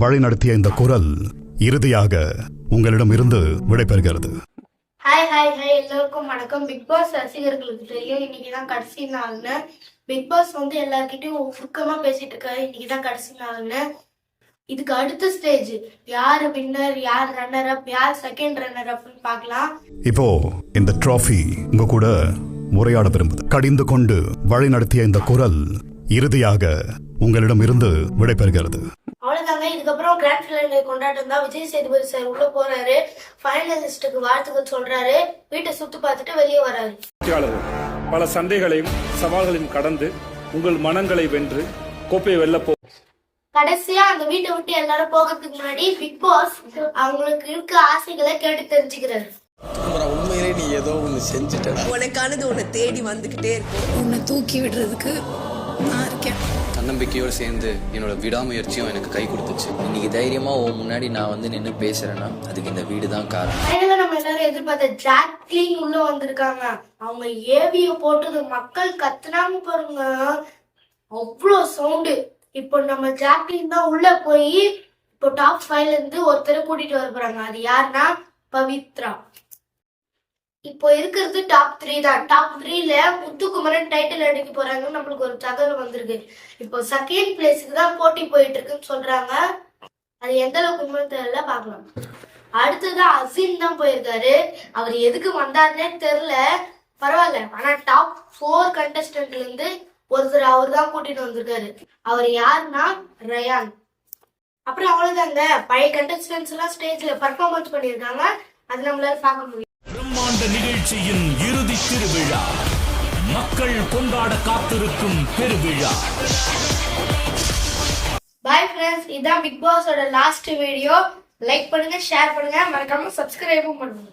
வழிநடத்திய இந்த குரல் இறுதியாக உங்களிடம் இருந்து விடைபெறுகிறது. ஹாய் ஹாய் ஹாய் எல்லோருக்கும் வணக்கம். பிக் பாஸ் ரசிகர்களுக்கு தெரியும். இன்னைக்கு தான் கடைசி நாள்னு. பிக் பாஸ் வந்து எல்லார்கிட்டயும் உருக்கமா பேசிட்டு இருக்காரு. இன்னைக்கு தான் கடைசி நாள்னு. இதுக்கு அடுத்த ஸ்டேஜ் யார் வின்னர் யார் ரன்னர் அப் யார் செகண்ட் ரன்னர் அப்னு பார்க்கலாம். இப்போ இந்த ட்ராஃபி உங்க கூட உரையாட விரும்புது. கடிந்து கொண்டு வழிநடத்திய இந்த குரல் இறுதியாக உங்களிடம் இருந்து விடைபெறுகிறது. அவ்வளவுதாங்க இதுக்கப்புறம் கிராண்ட் ஃபினாலே கொண்டாட்டம் தான் விஜய் சேதுபதி சார் உள்ள போறாரு. ஃபைனலிஸ்டுக்கு வாழ்த்துக்கள் சொல்றாரு. வீட்டை சுத்தி பார்த்துட்டு வெளியே வராரு. பல சண்டைகளையும் சவால்களையும் கடந்து உங்கள் மனங்களை வென்று கோப்பையை வெல்லப்போ கடைசியா அந்த வீட்டை விட்டு எல்லாரும் போகிறதுக்கு முன்னாடி பிக் பாஸ் அவங்களுக்கு இருக்க ஆசைகளை கேட்டு தெரிஞ்சுக்கிறாரு. உண்மையிலே நீ ஏதோ ஒன்று செஞ்சுட்டடா. உனக்கானது உன்னை தேடி வந்துகிட்டே இருக்கும். உன்னை தூக்கி விடுறதுக்கு தன்னம்பிக்கையோடு சேர்ந்து என்னோட விடாமுயற்சியும் எனக்கு கை கொடுத்துச்சு. இன்னைக்கு தைரியமா உன் முன்னாடி நான் வந்து நின்று பேசுறேன்னா அதுக்கு இந்த வீடு தான் காரணம். ஃபைனலா நம்ம எல்லாரும் எதிர்பார்த்த ஜாக்லின் உள்ள வந்திருக்காங்க. அவங்க ஏவிய போட்டது மக்கள் கத்துனாங்க பாருங்க. அவ்வளோ சவுண்டு இப்போ நம்ம ஜாக்லின் தான் உள்ள போய் இப்போ டாப் ஃபைவ்ல இருந்து ஒருத்தரை கூட்டிட்டு வர போறாங்க. அது யாருன்னா? பவித்ரா. இப்போ இருக்கிறது டாப் த்ரீ தான். டாப் த்ரீல முத்துக்குமரன் டைட்டில் அடிக்க போறாங்கன்னு நம்மளுக்கு ஒரு தகவல் வந்திருக்கு. இப்போ செகண்ட் பிளேஸுக்கு தான் போட்டி போயிட்டு இருக்குன்னு சொல்றாங்க. அது எந்த அளவுக்கு உண்மை தெரியல பார்க்கலாம். அடுத்தது அசின் தான் போயிருக்காரு. அவர் எதுக்கு வந்தாருன்னே தெரியல. பரவாயில்ல. ஆனா டாப் ஃபோர் கண்டஸ்டன்ட்ல இருந்து ஒருத்தர் அவர் தான் கூட்டிட்டு வந்திருக்காரு. அவர் யாருன்னா ரயான். அப்புறம் அவ்வளவுதாங்க. பழைய கண்டஸ்டன்ஸ் எல்லாம் ஸ்டேஜ்ல பர்ஃபார்மன்ஸ் பண்ணியிருக்காங்க. அது நம்மளால பார்க்க முடியும். பிரம்மாண்ட நிகழ்ச்சியின் இறுதி திருவிழா. மக்கள் கொண்டாட காத்திருக்கும் பெருவிழா. பாய் ஃப்ரெண்ட்ஸ் இதான் பிக் பாஸோட லாஸ்ட் வீடியோ லைக் பண்ணுங்க ஷேர் பண்ணுங்க. மறக்காம சப்ஸ்கிரைபும் பண்ணுங்க.